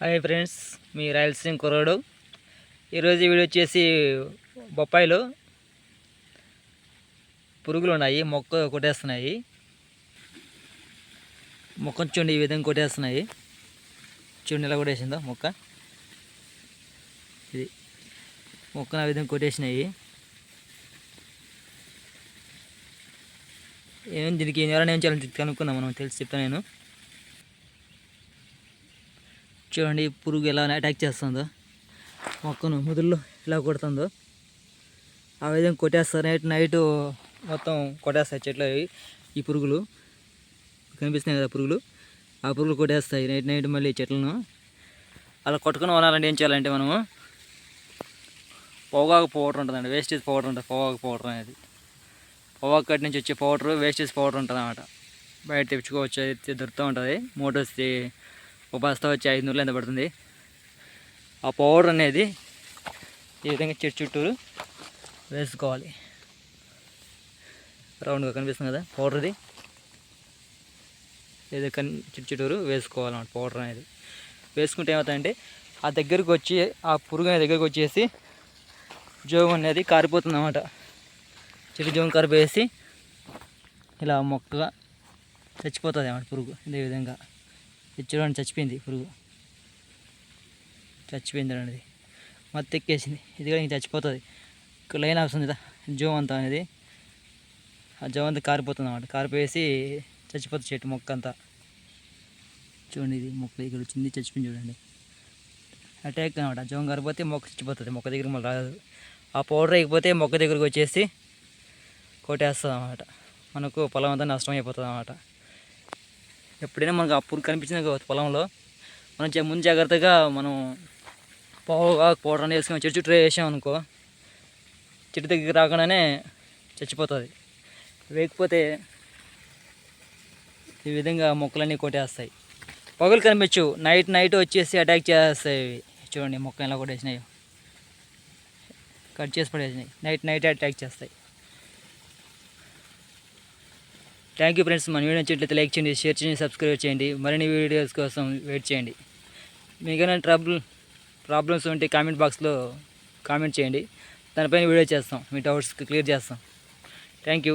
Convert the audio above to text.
Hi friends మీ రాయలసీమ కుర్రాడు. ఈరోజు video వచ్చేసి బొప్పాయిలో పురుగులు ఉన్నాయి మొక్క కొట్టేస్తున్నాయి. మొక్క చూడండి ఈ విధంగా కొట్టేస్తున్నాయి. చూడండి ఎలా కొట్టేసిందో మొక్క. ఇది మొక్కను ఆ విధంగా కొట్టేసినాయి. ఏం దీనికి ఎవరైనా ఏం చేయాలని కనుక్కుందాం మనం తెలిసి చెప్తాను నేను. చూడండి ఈ పురుగు ఎలా అటాక్ చేస్తుందో. మొక్కను ముదుల్లో ఇలా కొడుతుందో. ఆ విధంగా కొట్టేస్తారు. నైట్ నైట్ మొత్తం కొట్టేస్తాయి చెట్లు అవి. ఈ పురుగులు కనిపిస్తున్నాయి కదా పురుగులు. ఆ పురుగులు కొట్టేస్తాయి. నైట్ నైట్ మళ్ళీ చెట్లను. అలా కొట్టుకుని వనాలంటే ఏం చేయాలంటే మనము పొగాకు పౌడర్ ఉంటుందండి. వేస్టేజ్ పౌడర్ ఉంటుంది. పొగాకు పౌడర్ అనేది. పొగాకు కట్టి నుంచి వచ్చే పౌడర్ వేస్టేజ్ పౌడర్ ఉంటుంది అన్నమాట బయట తెచ్చుకోవచ్చు అయితే దొరుకుతూ ఉంటుంది. మోటార్స్ ఒక బస్తా వచ్చి ఐదు నూరులు ఎంత పడుతుంది? ఆ పౌడర్ అనేది ఈ విధంగా చెట్టు చుట్టూరు వేసుకోవాలి. రౌండ్గా కనిపిస్తుంది కదా పౌడర్ది. ఏదో కన్ చెట్టు చుట్టూరు వేసుకోవాలన్నమాట పౌడర్ అనేది. వేసుకుంటే ఏమవుతాయంటే ఆ దగ్గరకు వచ్చి ఆ పురుగు అనే దగ్గరకు వచ్చేసి జోగం అనేది కారిపోతుంది అన్నమాట చెట్టు జోగం కారిపోయేసి ఇలా మొక్కగా చచ్చిపోతుంది అన్నమాట పురుగు ఇదే విధంగా. ఇది చూడండి చచ్చిపోయింది పురుగు. చచ్చిపోయింది అనేది మత్తు ఎక్కేసింది. ఇది కూడా ఇంక చచ్చిపోతుంది. లైన్ వస్తుంది కదా జో అంతా అనేది. ఆ జో అంతా కారిపోతుంది అన్నమాట. కారిపోయేసి చచ్చిపోతుంది చెట్టు మొక్క అంతా. చూడండి ఇది మొక్క దగ్గర వచ్చింది చచ్చిపోయింది చూడండి. అటాక్ అనమాట జోం కారిపోతే మొక్క చచ్చిపోతుంది. మొక్క దగ్గర మళ్ళీ రాదు. ఆ పౌడర్ అయిపోతే మొక్క దగ్గరకు వచ్చేసి కొట్టేస్తుంది అన్నమాట మనకు పొలం అంతా నష్టం అయిపోతుంది అన్నమాట ఎప్పుడైనా మనకు ఆ పురుగు కనిపించిన పొలంలో. మనం చే- ముందు జాగ్రత్తగా మనం పోగా పౌడర్ అనేది వేసుకొని చెట్టు చుట్టూ వేసాం అనుకో చెట్టు దగ్గరికి రాకుండానే చచ్చిపోతుంది. వేయకపోతే ఈ విధంగా మొక్కలన్నీ కొట్టేస్తాయి. పొగలు కనిపించు. నైట్ నైట్ వచ్చేసి అటాక్ చేస్తాయి చూడండి మొక్క ఎలా కొట్టేసినాయి. కట్ చేసి పడేసినాయి. నైట్ నైట్ అటాక్ చేస్తాయి. థ్యాంక్ యూ ఫ్రెండ్స్ మన వీడియో నచ్చినట్లయితే లైక్ చేయండి షేర్ చేయండి సబ్స్క్రైబ్ చేయండి. మరిన్ని వీడియోస్ కోసం వెయిట్ చేయండి. మీకైనా ట్రబుల్ ప్రాబ్లమ్స్ ఉంటే కామెంట్ బాక్స్లో కామెంట్ చేయండి. దానిపైన వీడియో చేస్తాం. మీ డౌట్స్ క్లియర్ చేస్తాం. Thank you